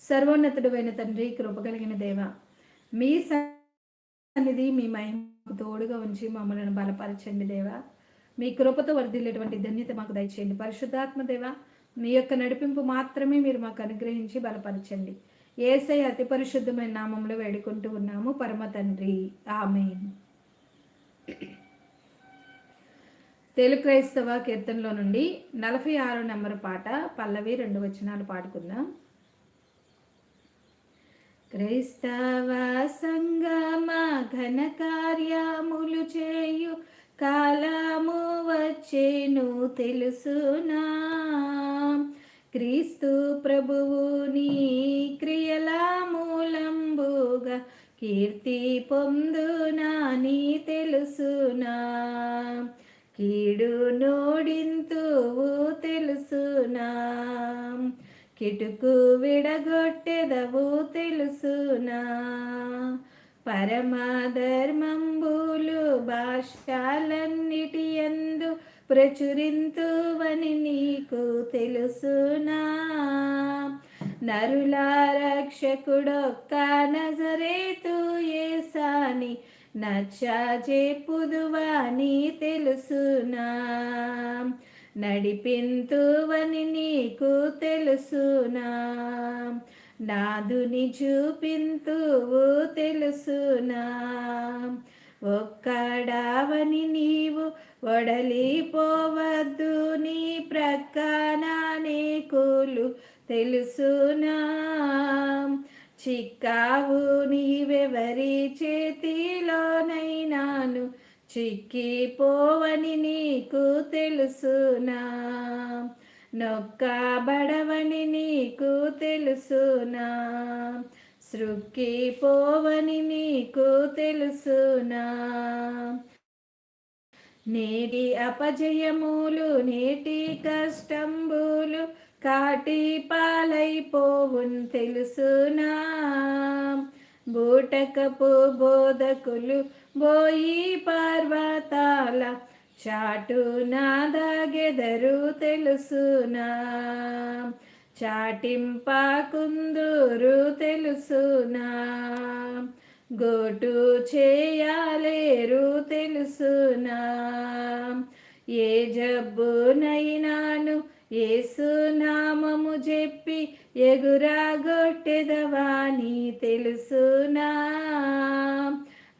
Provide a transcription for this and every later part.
సర్వోన్నతుడు అయిన తండ్రి కృప కలిగిన దేవ మీ సన్నిధి మీ మహిమకు తోడుగా ఉంచి మమ్మల్ని బలపరచండి దేవా. మీ కృపతో వర్ధిల్లేటువంటి ధన్యత మాకు దయచేయండి. పరిశుద్ధాత్మ దేవ మీ యొక్క నడిపింపు మాత్రమే మీరు మాకు అనుగ్రహించి బలపరచండి. ఏసై అతి పరిశుద్ధమైన నామంలో వేడుకుంటూ ఉన్నాము. పరమ తండ్రి. ఆమె తెలుగు క్రైస్తవ కీర్తనలో నుండి నలభై ఆరో నెంబర్ పాట పల్లవి రెండు వచనాలు పాడుకుందాం. క్రైస్తవ సంగమ ఘన కార్యములు చేయు కాలము వచ్చేను తెలుసునా. క్రీస్తు ప్రభువుని క్రియల మూలంబుగా కీర్తి పొందునాని తెలుసునా. కీడు నోడింతువు తెలుసునా. కిటుకు విడగొట్టెదవు తెలుసునా. పరమధర్మంబులు భాషలన్నిటి ఎందు ప్రచురింతువని నీకు తెలుసునా. నరుల రక్షకుడొక్క నజరేతు ఏసాని నీ తెలుసునా. నడిపింతువని నీకు తెలుసునా. నాదుని చూపింతువు తెలుసునా. ఒక్కడావని నీవు వడలిపోవద్దు నీ ప్రక్కన నీకులు తెలుసునా. చిక్కావు నీవెవరి చేతిలోనైనాను? చిక్కిపోవని నీకు తెలుసునా. నొక్కబడవని నీకు తెలుసునా. సృక్కిపోవని నీకు తెలుసునా. నేటి అపజయములు నేటి కష్టంబులు కాటి పాలైపోవున్ తెలుసునా. బూటకపు బోధకులు బోయి పర్వతాల చాటు నాదగెదరు తెలుసునా. చాటింపాకుందురు తెలుసునా. గోటు చేయాలేరు తెలుసునా. ఏ జబ్బునైనాను ఏసునామము చెప్పి ఎగురాగొట్టెదవాని తెలుసునా?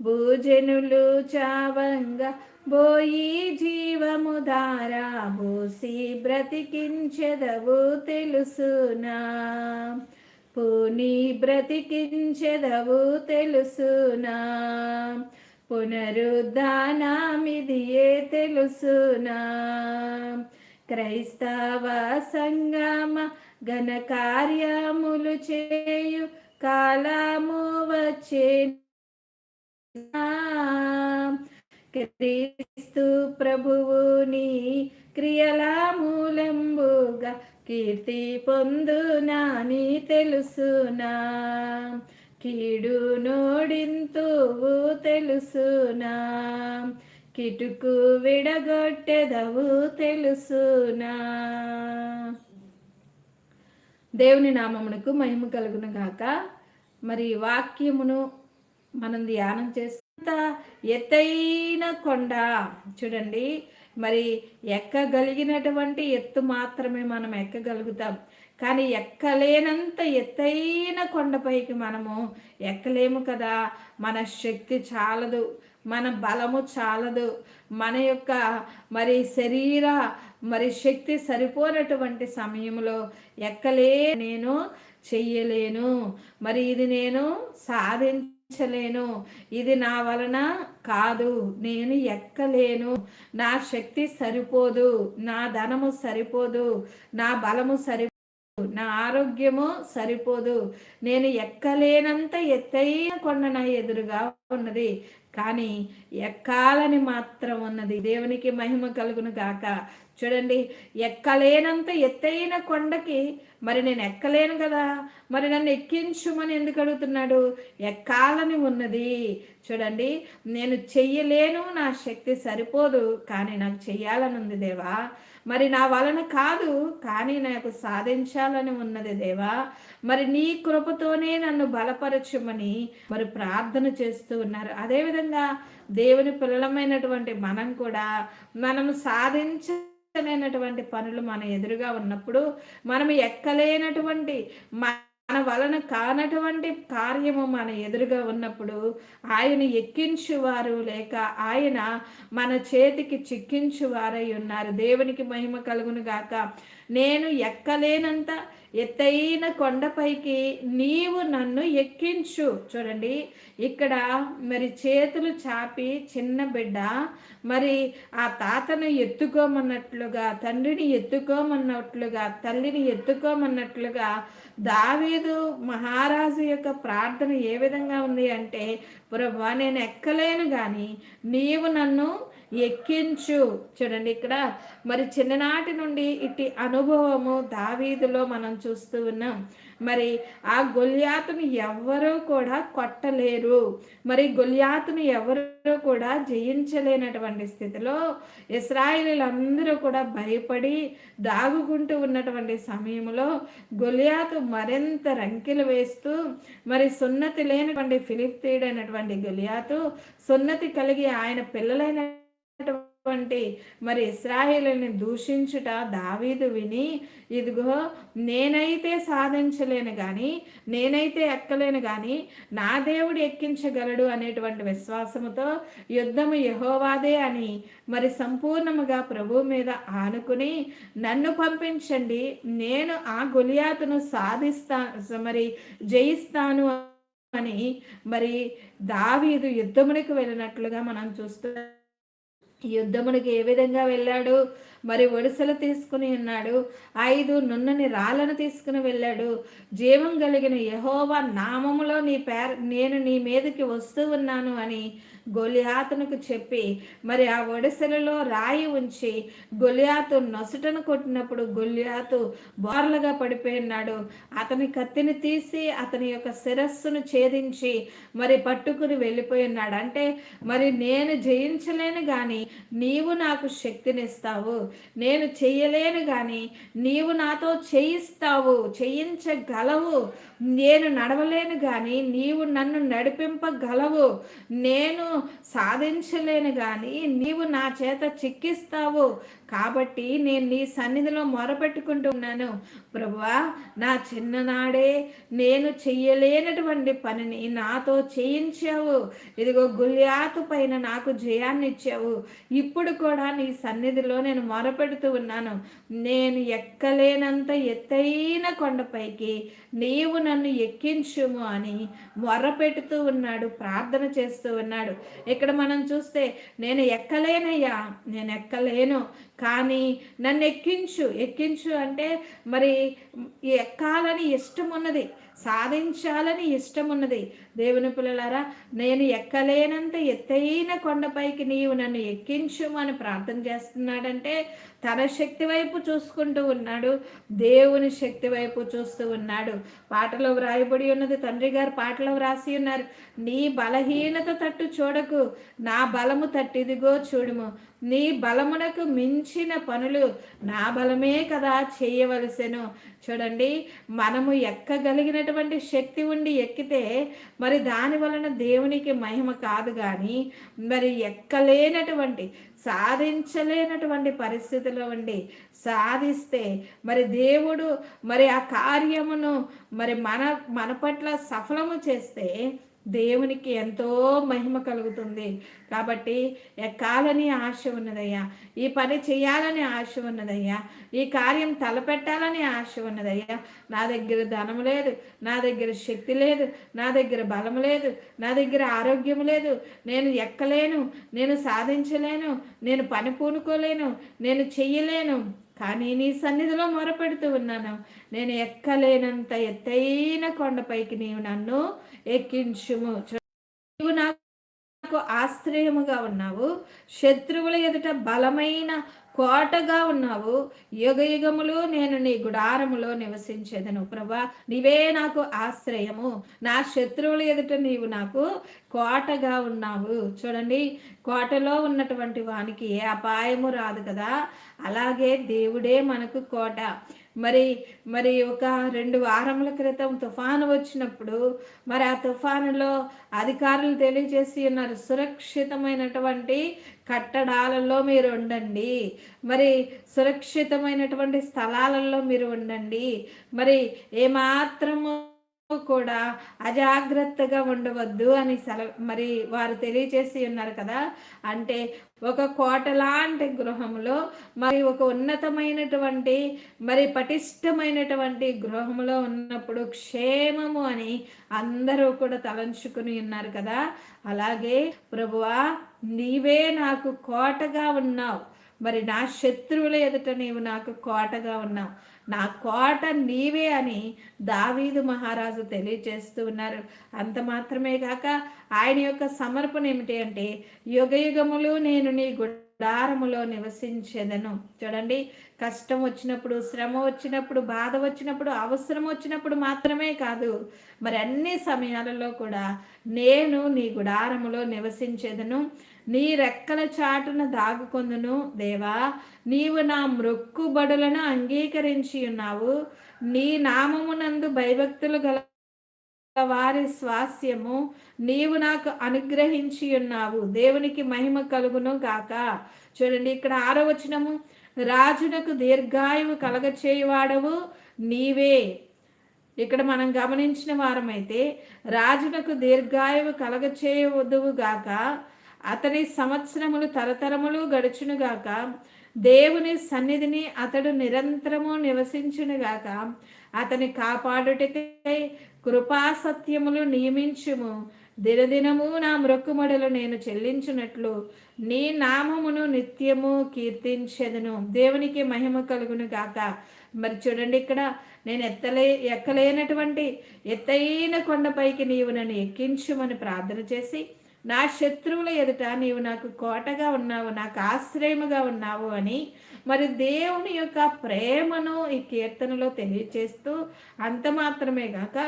భూజనులు చావంగా బోయి జీవము దారా బోసి బ్రతికించెదవు తెలుసునా? పూని బ్రతికించెదవు తెలుసునా? పునరుద్ధానామిదియే తెలుసునా? క్రైస్తవ సంగమ ఘన కార్యములు చేయు కాలము వచ్చే క్రీస్తు ప్రభువుని క్రియల మూలంబుగా కీర్తి పొందునాని తెలుసునా? కీడు నోడింతువు తెలుసునా? కిటుకు విడగొట్టెదవు తెలుసునా. దేవుని నామమునకు మహిమ కలుగును గాక. మరి వాక్యమును మనం ధ్యానం చేస్తా ఎత్తైన కొండ చూడండి. మరి ఎక్కగలిగినటువంటి ఎత్తు మాత్రమే మనం ఎక్కగలుగుతాం. కానీ ఎక్కలేనంత ఎత్తైన కొండపైకి మనము ఎక్కలేము కదా. మన శక్తి చాలదు. మన బలము చాలదు. మన యొక్క మరి శరీర మరి శక్తి సరిపోనటువంటి సమయంలో ఎక్కలే నేను చెయ్యలేను. మరి ఇది నేను సాధించలేను. ఇది నా వలన కాదు. నేను ఎక్కలేను. నా శక్తి సరిపోదు. నా ధనము సరిపోదు. నా బలము సరి నా ఆరోగ్యము సరిపోదు. నేను ఎక్కలేనంత ఎత్తైన కొండ నా ఎదురుగా ఉన్నది. కానీ ఎక్కాలని మాత్రం ఉన్నది దేవునికి మహిమ కలుగును గాక. చూడండి ఎక్కలేనంత ఎత్తైన కొండకి మరి నేను ఎక్కలేను కదా? మరి నన్ను ఎక్కించుమని ఎందుకు అడుగుతున్నాడు? ఎక్కాలని ఉన్నది. చూడండి నేను చెయ్యలేను నా శక్తి సరిపోదు కానీ నాకు చెయ్యాలని ఉంది దేవా. మరి నా వలన కాదు కానీ నాకు సాధించాలని ఉన్నది దేవా. మరి నీ కృపతోనే నన్ను బలపరచుమని మరి ప్రార్థన చేస్తూ ఉన్నారు. అదేవిధంగా దేవుని పిల్లలమైనటువంటి మనం కూడా మనం సాధించ లేనటువంటి పనులు మన ఎదురుగా ఉన్నప్పుడు మనం ఎక్కలేనటువంటి మన వలన కానటువంటి కార్యము మన ఎదురుగా ఉన్నప్పుడు ఆయన ఎక్కించువారు లేక ఆయన మన చేతికి చిక్కించువారై ఉన్నారు. దేవునికి మహిమ కలుగును గాక. నేను ఎక్కలేనంత ఎత్తైన కొండపైకి నీవు నన్ను ఎక్కించు. చూడండి ఇక్కడ మరి చేతులు చాపి చిన్న బిడ్డ మరి ఆ తాతను ఎత్తుకోమన్నట్లుగా తండ్రిని ఎత్తుకోమన్నట్లుగా తల్లిని ఎత్తుకోమన్నట్లుగా దావీదు మహారాజు యొక్క ప్రార్థన ఏ విధంగా ఉంది అంటే ప్రభా నేను ఎక్కలేను కానీ నీవు నన్ను ఎక్కించు. చూడండి ఇక్కడ. మరి చిన్ననాటి నుండి ఇట్టి అనుభవము దావీదులో మనం చూస్తూ ఉన్నాం. మరి ఆ గొల్యాతును ఎవ్వరూ కూడా కొట్టలేరు. మరి గొల్యాతును ఎవరు కూడా జయించలేనటువంటి స్థితిలో ఇస్రాయిలీలందరూ కూడా భయపడి దాగుకుంటూ ఉన్నటువంటి సమయంలో గొలియాతు మరింత రంకెలు వేస్తూ మరి సున్నతి లేనటువంటి ఫిలిప్తీడైనటువంటి గొలియాతు సున్నతి కలిగి ఆయన పిల్లలైన వంటి మరి ఇస్రాయేల్ని దూషించుట దావీదు విని ఇదిగో నేనైతే సాధించలేను కానీ నేనైతే ఎక్కలేను కానీ నా దేవుడు ఎక్కించగలడు అనేటువంటి విశ్వాసముతో యుద్ధము యహోవాదే అని మరి సంపూర్ణముగా ప్రభు మీద ఆనుకుని నన్ను పంపించండి నేను ఆ గులియాతును సాధిస్తా మరి జయిస్తాను అని మరి దావీదు యుద్ధమునికి వెళ్ళినట్లుగా మనం చూస్తున్నాం. యుద్ధమునికి ఏ విధంగా వెళ్ళాడు? మరి ఒడిసెలు తీసుకుని ఉన్నాడు. ఐదు నున్నని రాళ్ళను తీసుకుని వెళ్ళాడు. జీవం కలిగిన యహోవా నామములో నీ పేర నేను నీ మీదకి వస్తూ ఉన్నాను అని గొలియాతునకు చెప్పి మరి ఆ ఒడిసెలలో రాయి ఉంచి గొలియాతు నొసటను కొట్టినప్పుడు గొలియాతు బోర్లుగా పడిపోయినాడు అతని కత్తిని తీసి అతని యొక్క శిరస్సును ఛేదించి మరి పట్టుకుని వెళ్ళిపోయినాడు అంటే మరి నేను జయించలేను కానీ నీవు నాకు శక్తినిస్తావు. నేను చెయ్యలేను కానీ నీవు నాతో చేయిస్తావు చేయించగలవు. నేను నడవలేను కానీ నీవు నన్ను నడిపింపగలవు. నేను సాధించలేను కానీ నీవు నా చేత చిక్కిస్తావు. కాబట్టి నేను నీ సన్నిధిలో మొరపెట్టుకుంటున్నాను ప్రభువా నా చిన్ననాడే నేను చెయ్యలేనటువంటి పనిని నాతో చేయించావు. ఇదిగో గుళ్యాతు పైన నాకు జయాన్ని ఇచ్చావు. ఇప్పుడు కూడా నీ సన్నిధిలో నేను మొరపెడుతూ ఉన్నాను. నేను ఎక్కలేనంత ఎత్తైన కొండపైకి నీవు నన్ను ఎక్కించుము అని మొరపెడుతూ ఉన్నాడు ప్రార్థన చేస్తూ ఉన్నాడు. ఇక్కడ మనం చూస్తే నేను ఎక్కలేనయ్యా నేను ఎక్కలేను. కానీ నన్ను ఎక్కించు ఎక్కించు అంటే మరి ఎక్కాలని ఇష్టం ఉన్నది సాధించాలని ఇష్టం ఉన్నది దేవుని పిల్లలారా నేను ఎక్కలేనంత ఎత్తైన కొండపైకి నీవు నన్ను ఎక్కించు అని ప్రార్థన చేస్తున్నాడంటే తన శక్తి వైపు చూసుకుంటూ ఉన్నాడు దేవుని శక్తి వైపు చూస్తూ ఉన్నాడు. పాటలో వ్రాయబడి ఉన్నది తండ్రి గారు పాటలో వ్రాసి ఉన్నారు నీ బలహీనత తట్టు చూడకు నా బలము తట్టిదిగో చూడుము. నీ బలమునకు మించిన పనులు నా బలమే కదా చేయవలసెను. చూడండి మనము ఎక్కగలిగినటువంటి శక్తి ఉండి ఎక్కితే మరి దాని వలన దేవునికి మహిమ కాదు కానీ మరి ఎక్కలేనటువంటి సాధించలేనటువంటి పరిస్థితిలో ఉండి సాధిస్తే మరి దేవుడు మరి ఆ కార్యమును మరి మన మన పట్ల సఫలము చేస్తే దేవునికి ఎంతో మహిమ కలుగుతుంది. కాబట్టి ఎక్కాలని ఆశ ఉన్నదయ్యా. ఈ పని చేయాలని ఆశ ఉన్నదయ్యా. ఈ కార్యం తలపెట్టాలని ఆశ ఉన్నదయ్యా. నా దగ్గర ధనం లేదు నా దగ్గర శక్తి లేదు నా దగ్గర బలం లేదు నా దగ్గర ఆరోగ్యం లేదు. నేను ఎక్కలేను నేను సాధించలేను నేను పని పూనుకోలేను నేను చెయ్యలేను. కానీ నీ సన్నిధిలో మొరపెడుతూ ఉన్నాను. నేను ఎక్కలేనంత ఎత్తైన కొండపైకి నీవు నన్ను ఎక్కించుము. నీవు నాకు ఆశ్రయముగా ఉన్నావు. శత్రువుల ఎదుట బలమైన కోటగా ఉన్నావు. యుగ యుగములు నేను నీ గుడారములో నివసించేదను. ప్రభా నీవే నాకు ఆశ్రయము. నా శత్రువుల ఎదుట నీవు నాకు కోటగా ఉన్నావు. చూడండి కోటలో ఉన్నటువంటి వానికి ఏ అపాయము రాదు కదా. అలాగే దేవుడే మనకు కోట. మరి మరి ఒక రెండు వారముల క్రితం తుఫాను వచ్చినప్పుడు మరి ఆ తుఫానులో అధికారులు తెలియజేసి ఉన్నారు సురక్షితమైనటువంటి కట్టడాలలో మీరు ఉండండి. మరి సురక్షితమైనటువంటి స్థలాలలో మీరు ఉండండి. మరి ఏమాత్రము కూడా అజాగ్రత్తగా ఉండవద్దు అని సెల మరి వారు తెలియచేసి ఉన్నారు కదా. అంటే ఒక కోట లాంటి గృహంలో మరి ఒక ఉన్నతమైనటువంటి మరి పటిష్టమైనటువంటి గృహంలో ఉన్నప్పుడు క్షేమము అని అందరూ కూడా తలంచుకుని ఉన్నారు కదా. అలాగే ప్రభువా నీవే నాకు కోటగా ఉన్నావు. మరి నా శత్రువుల ఎదుట నీవు నాకు కోటగా ఉన్నావు. నా కోట నీవే అని దావీదు మహారాజు తెలియచేస్తూ ఉన్నారు. అంత మాత్రమే కాక ఆయన యొక్క సమర్పణ ఏమిటి అంటే యుగయుగములు నేను నీ గుడారములో నివసించేదను. చూడండి కష్టం వచ్చినప్పుడు శ్రమ వచ్చినప్పుడు బాధ వచ్చినప్పుడు అవసరం వచ్చినప్పుడు మాత్రమే కాదు మరి అన్ని సమయాలలో కూడా నేను నీ గుడారములో నివసించేదను. నీ రెక్కల చాటున దాగుకొందును దేవా. నీవు నా మృక్కుబడులను అంగీకరించి ఉన్నావు. నీ నామమునందు భయభక్తులు గల వారి స్వాస్యము నీవు నాకు అనుగ్రహించి ఉన్నావు. దేవునికి మహిమ కలుగును గాక. చూడండి ఇక్కడ ఆరో వచనము. రాజునకు దీర్ఘాయువు కలగచేయువాడవు నీవే. ఇక్కడ మనం గమనించిన వారమైతే రాజునకు దీర్ఘాయువు కలగచేయవద్దువు గాక. అతని సంవత్సరములు తరతరములు గడుచునుగాక దేవుని సన్నిధిని అతడు నిరంతరము నివసించునుగాక అతని కాపాడుటకై కృపాసత్యములు నియమించుము. దినదినము నా మృక్కుమడులు నేను చెల్లించినట్లు నీ నామమును నిత్యము కీర్తించెదను. దేవునికి మహిమ కలుగును గాక. మరి చూడండి ఇక్కడ నేను ఎత్తలే ఎక్కలేనటువంటి ఎత్తైన కొండపైకి నీవు నన్ను ఎక్కించుమని ప్రార్థన చేసి నా శత్రువుల ఎదుట నీవు నాకు కోటగా ఉన్నావు నాకు ఆశ్రయముగా ఉన్నావు అని మరి దేవుని యొక్క ప్రేమను ఈ కీర్తనలో తెలియచేస్తూ అంత మాత్రమే కాక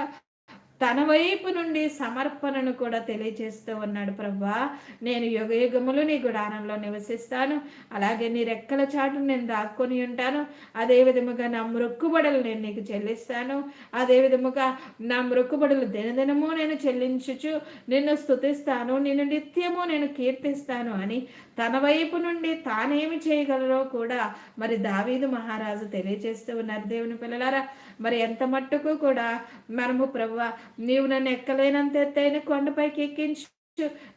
తన వైపు నుండి సమర్పణను కూడా తెలియజేస్తూ ఉన్నాడు ప్రభా. నేను యుగ యుగములు నీ గుడారంలో నివసిస్తాను. అలాగే నీ రెక్కల చాటును నేను దాక్కొని ఉంటాను. అదే విధముగా నా మృక్కుబడులు నేను నీకు చెల్లిస్తాను. అదే విధముగా నా మృక్కుబడులు దినదినము నేను చెల్లించుచు నిన్ను స్థుతిస్తాను నిన్ను నిత్యము నేను కీర్తిస్తాను అని తన వైపు నుండి తానేమి చేయగలరో కూడా మరి దావీదు మహారాజు తెలియజేస్తూ ఉన్నారు. దేవుని పిల్లలారా మరి ఎంత మట్టుకు కూడా మనము ప్రభు నీవు నన్ను ఎక్కలేనంత ఎత్తైన కొండపైకి ఎక్కించు.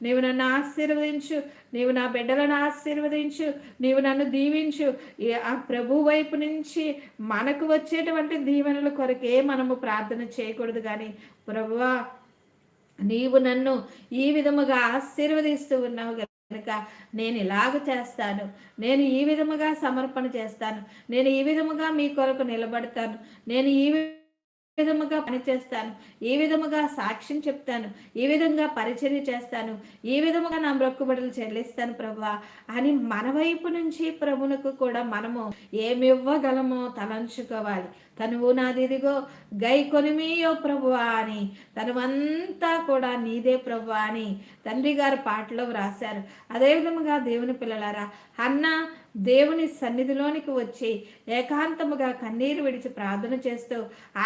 నీవు నన్ను ఆశీర్వదించు. నీవు నా బిడ్డలను ఆశీర్వదించు. నీవు నన్ను దీవించు. ఆ ప్రభు వైపు నుంచి మనకు వచ్చేటువంటి దీవెనల కొరకే మనము ప్రార్థన చేయకూడదు కానీ ప్రభువా నీవు నన్ను ఈ విధముగా ఆశీర్వదిస్తూ ఉన్నావు కనుక నేను ఇలాగ చేస్తాను. నేను ఈ విధముగా సమర్పణ చేస్తాను. నేను ఈ విధముగా మీ కొరకు నిలబడతాను. నేను ఈ విధముగా పనిచేస్తాను ఈ విధముగా సాక్ష్యం చెప్తాను. ఈ విధంగా పరిచర్య చేస్తాను. ఈ విధముగా నా మొక్కుబడులు చెల్లిస్తాను ప్రభా అని మన వైపు నుంచి ప్రభునకు కూడా మనము ఏమివ్వగలమో తలంచుకోవాలి. తనువు నాదిదిగో గై కొనిమీయో ప్రభువా అని. తనువంతా కూడా నీదే ప్రభువా అని తండ్రి గారు పాటలో వ్రాశారు. అదేవిధముగా దేవుని పిల్లలారా అన్న దేవుని సన్నిధిలోనికి వచ్చి ఏకాంతముగా కన్నీరు విడిచి ప్రార్థన చేస్తూ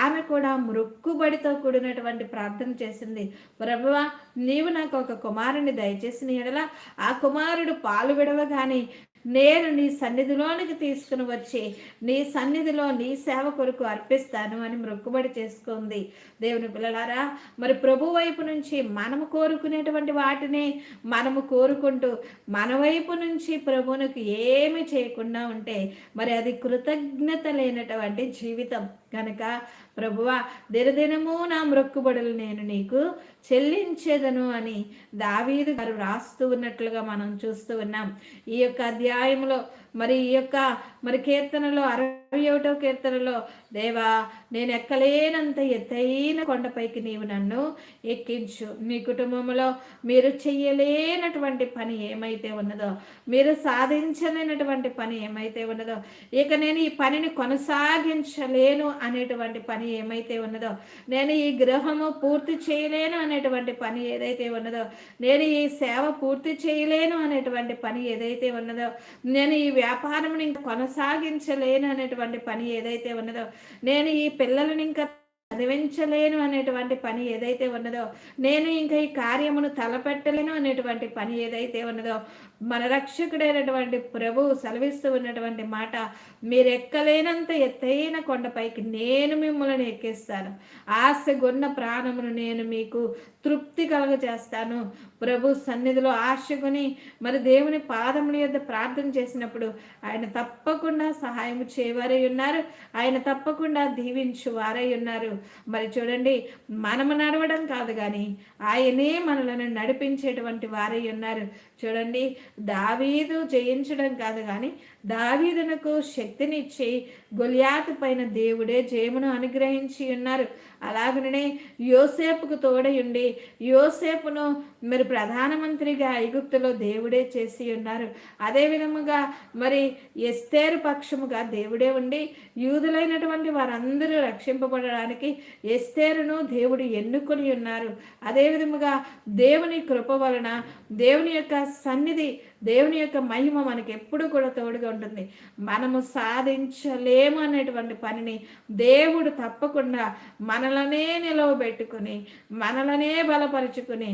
ఆమె కూడా మృక్కుబడితో కూడినటువంటి ప్రార్థన చేసింది. ప్రభువ నీవు నాకు ఒక కుమారుని దయచేసిన ఎడల ఆ కుమారుడు పాలు విడవగానే నేను నీ సన్నిధిలోనికి తీసుకుని వచ్చి నీ సన్నిధిలో నీ సేవ కొరకు అర్పిస్తాను అని మొక్కుబడి చేసుకుంది. దేవుని పిల్లలారా మరి ప్రభు వైపు నుంచి మనము కోరుకునేటువంటి వాటిని మనము కోరుకుంటూ మన వైపు నుంచి ప్రభువునికి ఏమి చేయకుండా ఉంటే మరి అది కృతజ్ఞత లేనటువంటి జీవితం కనుక ప్రభువ దినదినము నా మొక్కుబడులు నేను నీకు చెల్లించేదను అని దావీదు గారు రాస్తూ ఉన్నట్లుగా మనం చూస్తూ ఉన్నాం. ఈ యొక్క అధ్యాయంలో మరి ఈ యొక్క మరి కీర్తనలో అరవై ఒకటో కీర్తనలో దేవా నేను ఎక్కలేనంత ఎత్తైన కొండపైకి నీవు నన్ను ఎక్కించు. మీ కుటుంబంలో మీరు చెయ్యలేనటువంటి పని ఏమైతే ఉన్నదో మీరు సాధించలేనటువంటి పని ఏమైతే ఉన్నదో ఇక నేను ఈ పనిని కొనసాగించలేను అనేటువంటి పని ఏమైతే ఉన్నదో నేను ఈ గృహము పూర్తి చేయలేను అనేటువంటి పని ఏదైతే ఉన్నదో నేను ఈ సేవ పూర్తి చేయలేను అనేటువంటి పని ఏదైతే ఉన్నదో నేను ఈ వ్యాపారం ఇంకా కొనసాగించలేను అనేటువంటి పని ఏదైతే ఉన్నదో నేను ఈ పిల్లలను ఇంకా చదివించలేను అనేటువంటి పని ఏదైతే ఉన్నదో నేను ఇంకా ఈ కార్యమును తలపెట్టలేను అనేటువంటి పని ఏదైతే ఉన్నదో మన రక్షకుడైనటువంటి ప్రభువు సెలవిస్తూ ఉన్నటువంటి మాట మీరు ఎక్కలేనంత ఎత్తైన కొండపైకి నేను మిమ్మల్ని ఎక్కిస్తాను. ఆశగున్న ప్రాణమును నేను మీకు తృప్తి కలగజేస్తాను. ప్రభు సన్నిధిలో ఆశకుని మరి దేవుని పాదముల యొక్క ప్రార్థన చేసినప్పుడు ఆయన తప్పకుండా సహాయం చేయవారై ఉన్నారు. ఆయన తప్పకుండా దీవించు వారై ఉన్నారు. మరి చూడండి మనము నడవడం కాదు కానీ ఆయనే మనలను నడిపించేటువంటి వారై ఉన్నారు. చూడండి. దావీదు జయించడం కాదు కానీ దావీదునకు శక్తినిచ్చి గొలియాతు పైన దేవుడే జయమును అనుగ్రహించి ఉన్నారు. అలాగనే యోసేపుకు తోడయుండి యోసేపును మరి ప్రధానమంత్రిగా ఐగుప్తులో దేవుడే చేసి ఉన్నారు. అదే విధముగా మరి ఎస్తేరు పక్షముగా దేవుడే ఉండి యూదులైనటువంటి వారందరూ రక్షింపబడడానికి ఎస్తేరును దేవుడు ఎన్నుకొని ఉన్నారు. అదే విధముగా దేవుని కృప వలన దేవుని యొక్క సన్నిధి దేవుని యొక్క మహిమ మనకి ఎప్పుడు కూడా తోడుగా ఉంటుంది. మనము సాధించలేము అనేటువంటి పనిని దేవుడు తప్పకుండా మనలనే నిలవబెట్టుకుని మనలనే బలపరుచుకుని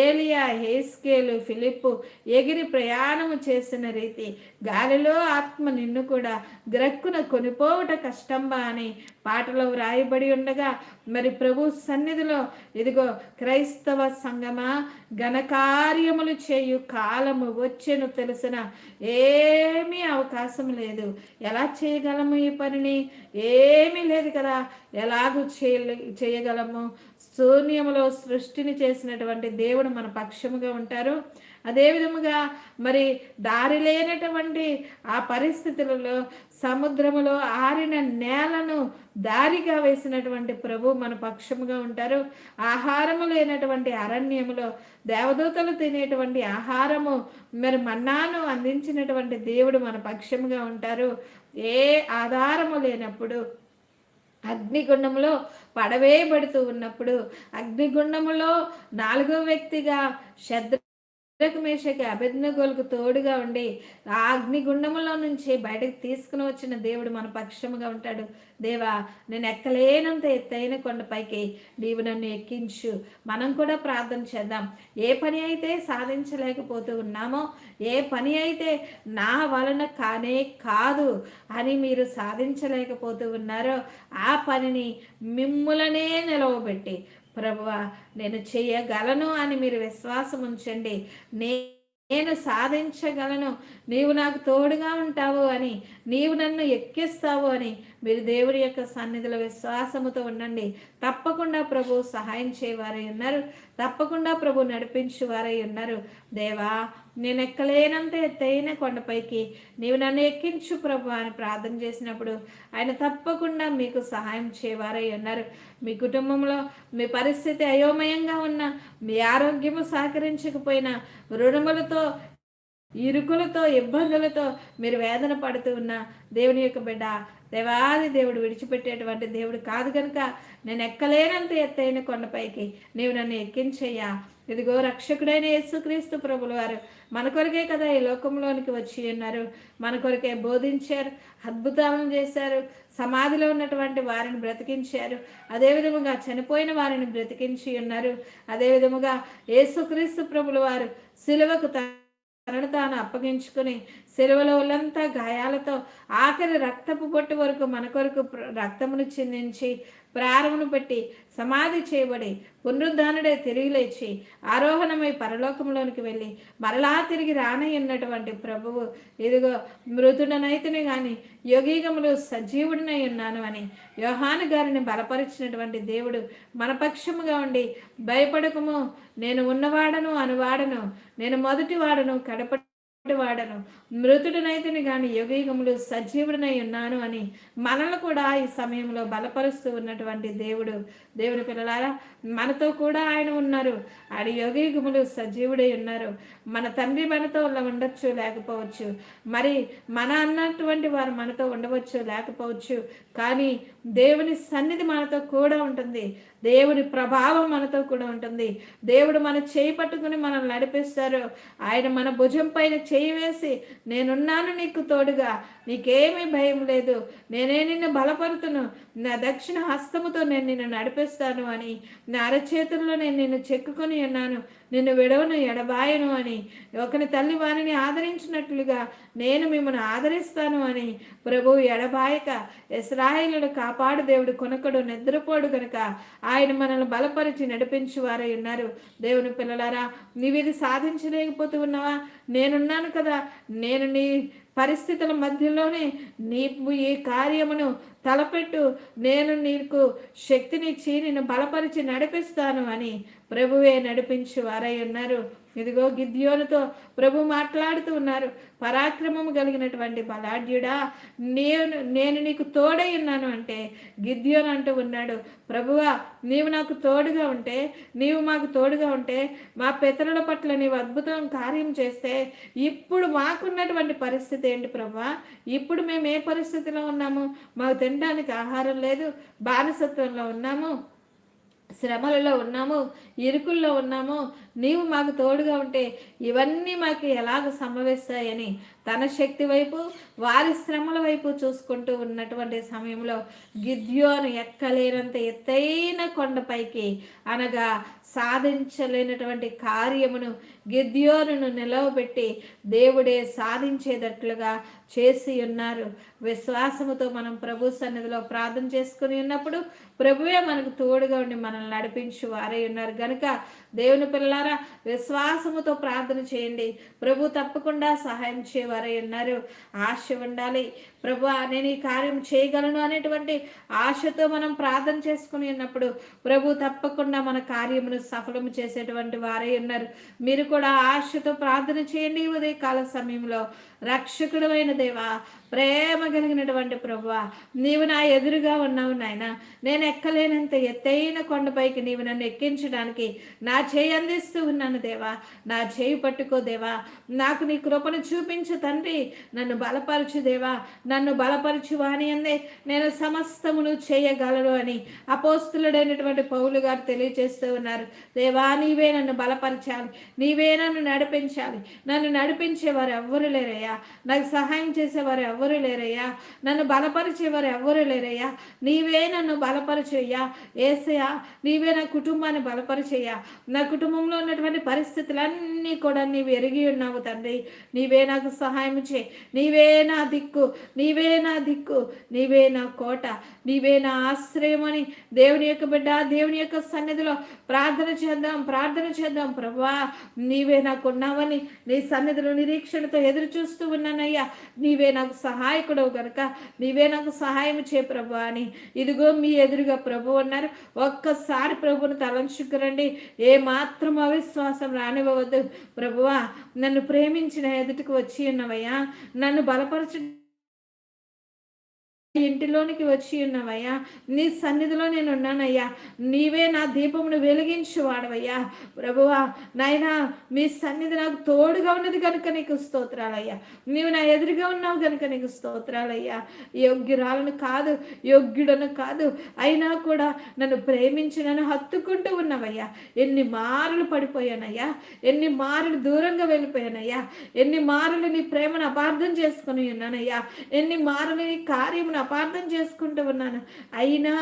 ఏలియా హేస్కేలు ఫిలిప్పు ఎగిరి ప్రయాణము చేసిన రీతి గాలిలో ఆత్మ నిన్ను కూడా గ్రక్కున కొనిపోవట కష్టంబా అని పాటలో వ్రాయబడి ఉండగా మరి ప్రభు సన్నిధిలో ఇదిగో క్రైస్తవ సంగమా ఘనకార్యములు చేయు కాలము వచ్చెను తెలిసిన ఏమీ అవకాశం లేదు. ఎలా చేయగలము ఈ పనిని? ఏమీ లేదు కదా. ఎలాగూ చేయ చేయగలము? శూన్యములో సృష్టిని చేసినటువంటి దేవుడు మన పక్షముగా ఉంటారు. అదే విధముగా మరి దారి లేనటువంటి ఆ పరిస్థితులలో సముద్రములో ఆరిన నేలను దారిగా వేసినటువంటి ప్రభు మన పక్షముగా ఉంటారు. ఆహారము లేనటువంటి అరణ్యములో దేవదూతలు తినేటువంటి ఆహారము మరి మన్నాను అందించినటువంటి దేవుడు మన పక్షముగా ఉంటారు. ఏ ఆధారము లేనప్పుడు అగ్నిగుండంలో పడవేయబడుతూ ఉన్నప్పుడు అగ్నిగుండములో నాలుగో వ్యక్తిగా శద్ర మేషకి అభిజ్ఞగోలకు తోడుగా ఉండి ఆ అగ్నిగుండములో నుంచి బయటకు తీసుకుని వచ్చిన దేవుడు మన పక్షముగా ఉంటాడు. దేవా నేను ఎక్కలేనంత ఎత్తైన కొండపైకి నీవు నన్ను ఎక్కించు. మనం కూడా ప్రార్థన చేద్దాం. ఏ పని అయితే సాధించలేకపోతూ ఉన్నామో ఏ పని అయితే నా వలన కానే కాదు అని మీరు సాధించలేకపోతూ ఉన్నారో ఆ పనిని మిమ్ములనే నిలవబెట్టి ప్రభువా నేను చేయగలను అని మీరు విశ్వాసం ఉంచండి. నే నేను సాధించగలను. నీవు నాకు తోడుగా ఉంటావు అని నీవు నన్ను ఎక్కిస్తావు అని మీరు దేవుడి యొక్క సన్నిధిలో విశ్వాసముతో ఉండండి. తప్పకుండా ప్రభు సహాయం చేయవారై ఉన్నారు. తప్పకుండా ప్రభు నడిపించేవారై ఉన్నారు. దేవా నేను ఎక్కలేనంత ఎత్తైన కొండపైకి నీవు నన్ను ఎక్కించు ప్రభు అని ప్రార్థన చేసినప్పుడు ఆయన తప్పకుండా మీకు సహాయం చేయవారై ఉన్నారు. మీ కుటుంబంలో మీ పరిస్థితి అయోమయంగా ఉన్న మీ ఆరోగ్యము సహకరించకపోయినా రుణములతో ఇరుకులతో ఇబ్బందులతో మీరు వేదన పడుతూ ఉన్న దేవుని యొక్క బిడ్డ దేవాది దేవుడు విడిచిపెట్టేటువంటి దేవుడు కాదు కనుక నేను ఎక్కలేనంత ఎత్తైన కొండపైకి నీవు నన్ను ఎక్కించయ్యా. ఇదిగో రక్షకుడైన యేసుక్రీస్తు ప్రభులు వారు మన కొరకే కదా ఈ లోకంలోనికి వచ్చి ఉన్నారు. మన కొరకే బోధించారు అద్భుతాలను చేశారు సమాధిలో ఉన్నటువంటి వారిని బ్రతికించారు. అదేవిధముగా చనిపోయిన వారిని బ్రతికించి ఉన్నారు. అదేవిధముగా యేసుక్రీస్తు ప్రభులు వారు సిలువకు తనను తాను అప్పగించుకుని సెలవుల వాళ్ళంతా గాయాలతో ఆఖరి రక్తపు పొట్టు వరకు మన కొరకు రక్తమును చిందించి ప్రారంభను పెట్టి సమాధి చేయబడి పునరుద్ధానుడే తిరిగి లేచి ఆరోహణమై పరలోకంలోనికి వెళ్ళి మరలా తిరిగి రానయ్యున్నటువంటి ప్రభువు. ఇదిగో మృతుడనైతేనే కానీ యోగీగములు సజీవుడినై ఉన్నాను అని యోహాను గారిని బలపరిచినటువంటి దేవుడు మనపక్షముగా ఉండి భయపడకము. నేను ఉన్నవాడను అనువాడను. నేను మొదటి వాడను కడప వాడను. మృతుడినైతేనే కానీ యుగయుగములు సజీవుడనై ఉన్నాను అని మనల్ని కూడా ఈ సమయంలో బలపరుస్తూ ఉన్నటువంటి దేవుడు. దేవుని పిల్లలారా మనతో కూడా ఆయన ఉన్నారు. ఆయన యుగయుగములు సజీవుడై ఉన్నారు. మన తండ్రి మనతో ఉండొచ్చు లేకపోవచ్చు. మరి మన అన్నటువంటి వారు మనతో ఉండవచ్చు లేకపోవచ్చు. కానీ దేవుని సన్నిధి మనతో కూడా ఉంటుంది. దేవుని ప్రభావం మనతో కూడా ఉంటుంది. దేవుడు మన చేయి పట్టుకుని మనం నడిపిస్తారు ఆయన మన భుజం పైన చేయి వేసి నేనున్నాను నీకు తోడుగా. నీకేమీ భయం లేదు. నేనే నిన్ను బలపరుతును. నా దక్షిణ హస్తముతో నేను నిన్ను నడిపిస్తాను అని నా అరచేతుల్లో నేను నిన్ను చెక్కుకొని ఉన్నాను. నిన్ను విడవను ఎడబాయను అని ఒకని తల్లి వారిని ఆదరించినట్లుగా నేను మిమ్మల్ని ఆదరిస్తాను అని. ప్రభు ఎడబాయక ఇస్రాయిలను కాపాడు దేవుడు కొనకడు నిద్రపోడు గనుక ఆయన మనల్ని బలపరిచి నడిపించు వారై ఉన్నారు. దేవుని పిల్లలారా నీవిది సాధించలేకపోతూ ఉన్నావా? నేనున్నాను కదా. నేను నీ పరిస్థితుల మధ్యలోనే నీవు ఈ కార్యమును తలపెట్టు. నేను నీకు శక్తినిచ్చి నిన్ను బలపరిచి నడిపిస్తాను అని ప్రభువే నడిపించి వారై ఉన్నారు. ఇదిగో గిద్యోనుతో ప్రభు మాట్లాడుతూ ఉన్నారు. పరాక్రమము కలిగినటువంటి బలాఢ్యుడా నేను నేను నీకు తోడై ఉన్నాను అంటే గిద్యోన్ అంటూ ఉన్నాడు. ప్రభువా నీవు నాకు తోడుగా ఉంటే నీవు మాకు తోడుగా ఉంటే మా పితరుల పట్ల నీవు అద్భుతం కార్యం చేస్తే ఇప్పుడు మాకున్నటువంటి పరిస్థితి ఏంటి ప్రభా ఇప్పుడు మేము ఏ పరిస్థితిలో ఉన్నాము? మాకు తినడానికి ఆహారం లేదు బానిసత్వంలో ఉన్నాము. శ్రమలలో ఉన్నాము ఇరుకుల్లో ఉన్నాము నీవు మాకు తోడుగా ఉంటే ఇవన్నీ మాకు ఎలాగ సంభవిస్తాయని తన శక్తి వైపు వారి శ్రమల వైపు చూసుకుంటూ ఉన్నటువంటి సమయంలో గిద్యోను ఎక్కలేనంత ఎత్తైన కొండపైకి అనగా సాధించలేనటువంటి కార్యమును గిద్యోరును నిలవబెట్టి దేవుడే సాధించేటట్లుగా చేసి ఉన్నారు. విశ్వాసముతో మనం ప్రభు సన్నిధిలో ప్రార్థన చేసుకుని ఉన్నప్పుడు ప్రభువే మనకు తోడుగా ఉండి మనల్ని నడిపించి వారై ఉన్నారు. గనుక దేవుని పిల్లారా విశ్వాసముతో ప్రార్థన చేయండి. ప్రభు తప్పకుండా సహాయం చేయవారై ఉన్నారు. ఆశ ఉండాలి. ప్రభు నేను ఈ కార్యం చేయగలను అనేటువంటి ఆశతో మనం ప్రార్థన చేసుకుని ఉన్నప్పుడు ప్రభు తప్పకుండా మన కార్యమును సఫలం చేసేటువంటి వారై ఉన్నారు. మీరు కూడా ఆశతో ప్రార్థన చేయండి. ఉదయకాల సమయంలో రక్షకుడు అయిన దేవా ప్రేమ కలిగినటువంటి ప్రభు నీవు నా ఎదురుగా ఉన్నావు నాయన. నేను ఎక్కలేనంత ఎత్తైన కొండపైకి నీవు నన్ను ఎక్కించడానికి నా చేయి అందిస్తూ ఉన్నాను దేవా. నా చేయి పట్టుకో దేవా. నాకు నీ కృపను చూపించు తండ్రి. నన్ను బలపరచు దేవా. నన్ను బలపరచు అని అందే. నేను సమస్తమును చేయగలడు అని అపోస్తులుడైనటువంటి పౌలు గారు తెలియజేస్తూ ఉన్నారు. దేవా నీవే నన్ను బలపరచాలి నీవే నన్ను నడిపించాలి నన్ను నడిపించేవారు ఎవ్వరు లేరయ్యా. నాకు సహాయం చేసేవారు ఎవ్వరు లేరయ్యా. నన్ను బలపరిచేవారు ఎవ్వరు లేరయ్యా. నీవే నన్ను బలపరిచేయ్యా. ఏసయ్యా నీవే నా కుటుంబాన్ని బలపరిచేయ్యా. నా కుటుంబంలో ఉన్నటువంటి పరిస్థితులన్నీ కూడా నీవు ఎరిగి ఉన్నావు తండ్రి. నీవే నాకు సహాయం చే నీవే నా దిక్కు. నీవే నా దిక్కు. నీవే నా కోట. నీవే నా ఆశ్రయం అని దేవుని యొక్క బిడ్డ దేవుని యొక్క సన్నిధిలో ప్రార్థన చేద్దాం ప్రార్థన చేద్దాం. ప్రభా నీవే నాకున్నావని నీ సన్నిధిలో నిరీక్షణతో ఎదురు చూస్తూ ఉన్నానయ్యా. నీవే నాకు సహాయకుడు గనుక. నీవే నాకు సహాయం చే ప్రభు అని. ఇదిగో మీ ఎదురుగా ప్రభు అన్నారు ఒక్కసారి ప్రభుని తలంచుకురండి. ఏ మాత్రం అవిశ్వాసం రానివ్వవద్దు. ప్రభువా నన్ను ప్రేమించిన ఎదుటికి వచ్చి ఉన్నవయ్యా. నన్ను బలపరచ ఇంటిలోనికి వచ్చి ఉన్నవయ్యా. నీ సన్నిధిలో నేను ఉన్నానయ్యా. నీవే నా దీపమును వెలిగించు వాడవయ్యా ప్రభువా నాయనా మీ సన్నిధి నాకు తోడుగా ఉన్నది కనుక నీకు స్తోత్రాలయ్యా. నీవు నా ఎదురుగా ఉన్నావు కనుక నీకు స్తోత్రాలయ్యా. యోగ్యురాలను కాదు యోగ్యుడను కాదు అయినా కూడా నన్ను ప్రేమించి నన్ను హత్తుకుంటూ ఉన్నవయ్యా. ఎన్ని మారులు పడిపోయానయ్యా. ఎన్ని మారులు దూరంగా వెళ్ళిపోయానయ్యా. ఎన్ని మారులు నీ ప్రేమను అపార్థం చేసుకుని ఉన్నానయ్యా. ఎన్ని మారులు నీ కార్యమును అపార్థం చేసుకుంటూ ఉన్నాను. అయినా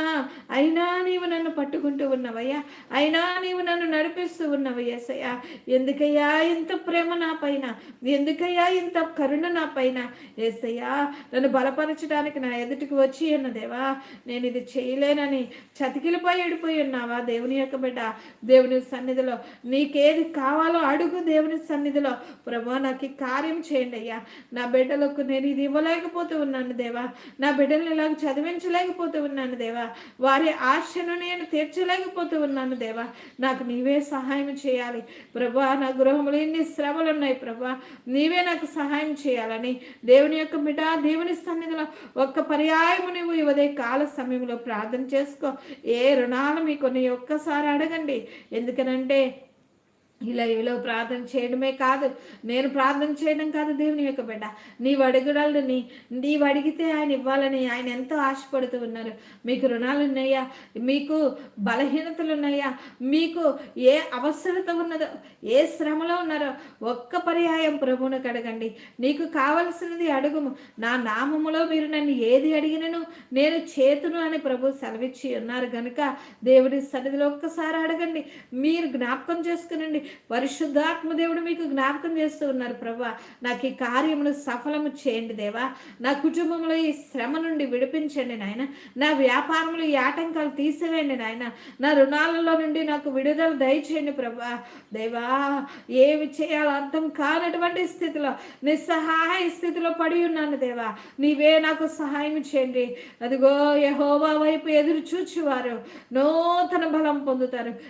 అయినా నీవు నన్ను పట్టుకుంటూ ఉన్నవయ్యా. అయినా నీవు నన్ను నడిపిస్తూ ఉన్నవయ్యసయ్యా ఎందుకయ్యా ఇంత ప్రేమ నా పైన? ఎందుకయ్యా ఇంత కరుణ నా పైన? ఏసయ్యా నన్ను బలపరచడానికి నా ఎదుటికి వచ్చి ఉన్నదేవా నేను ఇది చేయలేనని చతికిలపై ఎడిపోయి ఉన్నావా దేవుని యొక్క బిడ్డ? దేవుని సన్నిధిలో నీకేది కావాలో అడుగు దేవుని సన్నిధిలో. ప్రభా నాకు కార్యం చేయండి అయ్యా. నా బిడ్డలకు నేను ఇది ఇవ్వలేకపోతూ ఉన్నాను దేవా. నా బిడ్డ బిడ్డలను ఇలాగ చదివించలేకపోతూ ఉన్నాను దేవా. వారి ఆశను నేను తీర్చలేకపోతూ ఉన్నాను దేవా. నాకు నీవే సహాయం చేయాలి. ప్రభా నా గృహంలో ఎన్ని శ్రమలు ఉన్నాయి ప్రభా. నీవే నాకు సహాయం చేయాలని దేవుని యొక్క బిడ్డ దేవుని సన్నిధిలో ఒక్క పర్యాయము నువ్వు ఇవదే కాల సమయంలో ప్రార్థన చేసుకో. ఏ రుణాలు మీకు కొన్ని ఒక్కసారి అడగండి. ఎందుకనంటే ఇలా ఇలా ప్రార్థన చేయడమే కాదు. నేను ప్రార్థన చేయడం కాదు దేవుని యొక్క బిడ్డ. నీవు అడుగుడాలని నీవు అడిగితే ఆయన ఇవ్వాలని ఆయన ఎంతో ఆశపడుతూ ఉన్నారు. మీకు రుణాలు ఉన్నాయా? మీకు బలహీనతలు ఉన్నాయా? మీకు ఏ అవసరత ఉన్నదో ఏ శ్రమలో ఉన్నారో ఒక్క పర్యాయం ప్రభువునికి అడగండి. నీకు కావలసినది అడుగుము. నా నామములో మీరు నన్ను ఏది అడిగినను నేను చేతును అని ప్రభు సెలవిచ్చి ఉన్నారు. కనుక దేవుడి సన్నిధిలో ఒక్కసారి అడగండి. మీరు జ్ఞాపకం చేసుకునండి. పరిశుద్ధాత్మ దేవుడు మీకు జ్ఞాపకం చేస్తూ ఉన్నారు ప్రభా. నాకు ఈ కార్యమును సఫలము చేయండి దేవా. నా కుటుంబంలో ఈ శ్రమ నుండి విడిపించండి నాయన. నా వ్యాపారంలో ఈ ఆటంకాలు తీసివేయండి నాయన. నా రుణాలలో నుండి నాకు విడుదల దయచేయండి ప్రభా. దేవా ఏమి చేయాలో అర్థం కానటువంటి స్థితిలో నిస్సహాయ స్థితిలో పడి ఉన్నాను దేవా. నీవే నాకు సహాయం చేయండి. అదిగో యహోవా వైపు ఎదురు చూచివారు నూతన బలం పొందుతారు.